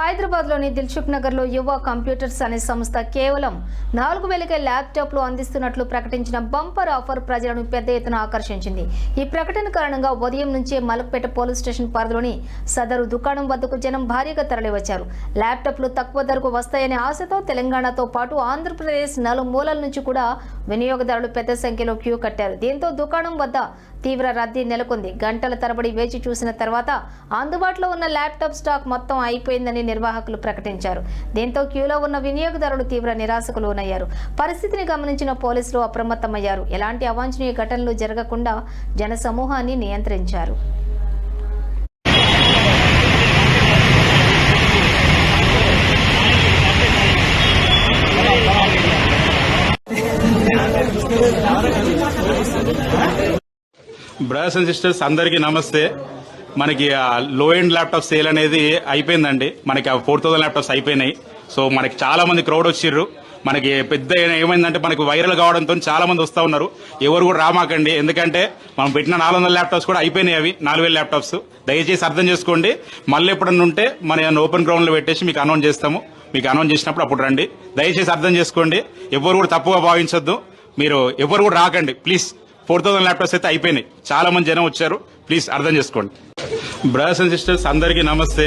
హైదరాబాద్లోని దిల్సుఖ్ నగర్లో యువ కంప్యూటర్స్ అనే సంస్థ కేవలం నాలుగు వేలకే ల్యాప్టాప్లు అందిస్తున్నట్లు ప్రకటించిన బంపర్ ఆఫర్ ప్రజలను పెద్ద ఎత్తున ఆకర్షించింది. ఈ ప్రకటన కారణంగా ఉదయం నుంచే మలక్పేట పోలీస్ స్టేషన్ పరిధిలోని సదరు దుకాణం వద్దకు జనం భారీగా తరలివచ్చారు. ల్యాప్టాప్లు తక్కువ ధరకు వస్తాయనే ఆశతో తెలంగాణతో పాటు ఆంధ్రప్రదేశ్ నలుమూలల నుంచి కూడా వినియోగదారులు పెద్ద సంఖ్యలో క్యూ కట్టారు. దీంతో దుకాణం వద్ద తీవ్ర రద్దీ నెలకొంది. గంటల తరబడి వేచి చూసిన తర్వాత అందుబాటులో ఉన్న ల్యాప్టాప్ స్టాక్ మొత్తం అయిపోయిందని నిర్వాహకులు ప్రకటించారు. దీంతో క్యూలో ఉన్న వినియోగదారులు తీవ్ర నిరాశకు లోనయ్యారు. పరిస్థితిని గమనించిన పోలీసులు అప్రమత్తమయ్యారు. ఎలాంటి అవాంఛనీయ ఘటనలు జరగకుండా జనసమూహాన్ని నియంత్రించారు. బ్రదర్స్ అండ్ సిస్టర్స్ అందరికీ నమస్తే. మనకి లో ఎండ్ ల్యాప్టాప్ సేల్ అనేది అయిపోయిందండి. మనకి ఆ ఫోర్ థౌసండ్ ల్యాప్టాప్స్ అయిపోయినాయి. సో మనకి చాలా మంది క్రౌడ్ వచ్చిర్రు. మనకి పెద్ద ఏమైందంటే మనకి వైరల్ కావడంతో చాలా మంది వస్తూ ఉన్నారు. ఎవరు కూడా రామాకండి. ఎందుకంటే మనం పెట్టిన నాలుగు వందల ల్యాప్టాప్స్ కూడా అయిపోయినాయి అవి. నాలుగు వేల ల్యాప్టాప్స్ దయచేసి అర్థం చేసుకోండి. మళ్ళీ ఎప్పుడన్నా ఉంటే మన ఓపెన్ గ్రౌండ్లో పెట్టేసి మీకు అనౌన్స్ చేస్తాము. మీకు అనౌన్స్ చేసినప్పుడు అప్పుడు రండి. దయచేసి అర్థం చేసుకోండి. ఎవరు కూడా తప్పుగా భావించొద్దు. మీరు ఎవరు కూడా రాకండి. ప్లీజ్ ఫోర్ థౌసండ్ ల్యాప్టాప్స్ అయితే అయిపోయినాయి. చాలా మంది జనం వచ్చారు. ప్లీజ్ అర్థం చేసుకోండి. బ్రదర్స్ అండ్ సిస్టర్స్ అందరికీ నమస్తే.